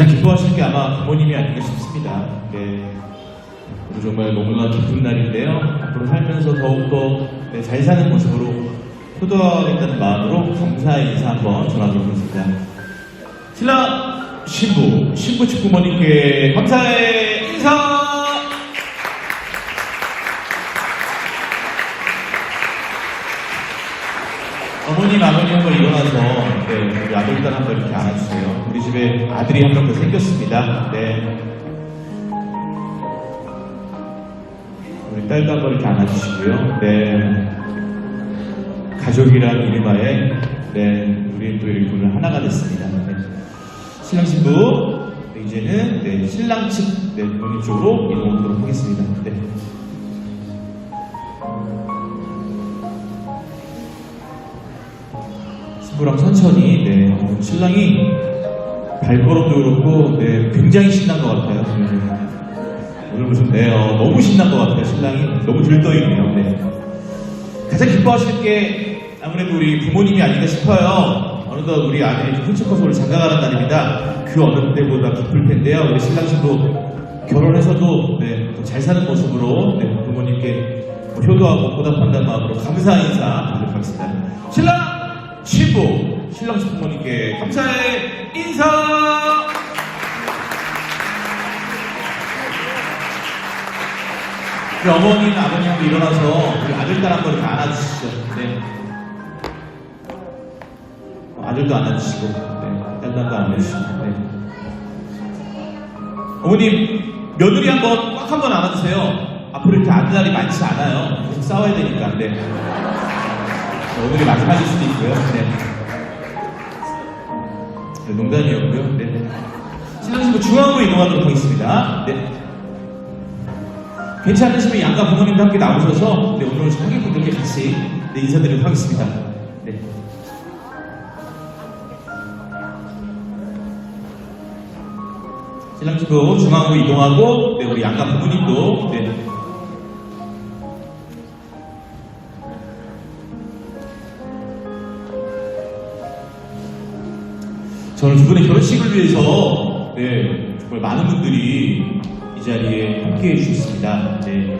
가장 기뻐하실 게 아마 부모님이 아닌가 싶습니다. 네. 오늘 정말 너무나 기쁜 날인데요. 앞으로 살면서 더욱더 네, 잘 사는 모습으로 효도하겠다는 마음으로 감사의 인사 한번 전하도록 하겠습니다. 신랑, 신부, 신부 측 부모님께 감사의 인사! 어머님, 아버님 한번 일어나서 네, 우리 아들딸 한번 이렇게 안아주세요. 우리 집에 아들이 한 명 더 생겼습니다. 네. 우리 딸도 한번 이렇게 안아주시고요. 네. 가족이란 이름하에 네, 우리 또 오늘 하나가 됐습니다. 네. 신랑 신부 네, 이제는 네, 신랑 측 네, 부모님 쪽으로 이동하도록 하겠습니다. 네. 신부랑 천천히 네, 어, 신랑이 발걸음도 그렇고 네, 굉장히 신난 것 같아요. 네. 오늘 무슨 네, 어, 너무 신난 것 같아요. 신랑이 너무 들떠 있네요. 네. 가장 기뻐하실 게 아무래도 우리 부모님이 아닌가 싶어요. 어느덧 우리 아들이 좀 훌쩍커서 오늘 장가가는 날입니다. 그 어느 때보다 기쁠 텐데요. 우리 신랑 신부 결혼해서도 네, 또잘 사는 모습으로 네, 부모님께 뭐 효도하고 보답한다는 마음으로 감사 인사 드리도록 하겠습니다. 신랑 신부 신랑 신부 부모님께 감사의 인사. 우리 어머님, 아버님 한번 일어나서 우리 아들딸 한번 이렇게 안아주시죠. 네. 어, 아들도 안아주시고, 네. 딸도 안아주시고, 네. 어머님, 며느리 한번 꽉 한번 안아주세요. 앞으로 이렇게 아들딸이 많지 않아요. 싸워야 되니까, 네. 네, 오늘이 마지막일 수도 있고요. 네. 네, 농담이었고요. 네. 신랑 신부 중앙으로 이동하도록 하겠습니다. 네. 괜찮으시면 양가 부모님도 함께 나오셔서 네, 오늘 관객분들께 같이 네, 인사드리도록 하겠습니다. 네. 신랑 신부 중앙으로 이동하고 네, 우리 양가 부모님도 네. 저는 두 분의 결혼식을 위해서 네, 정말 많은 분들이 이 자리에 함께 해주셨습니다. 네,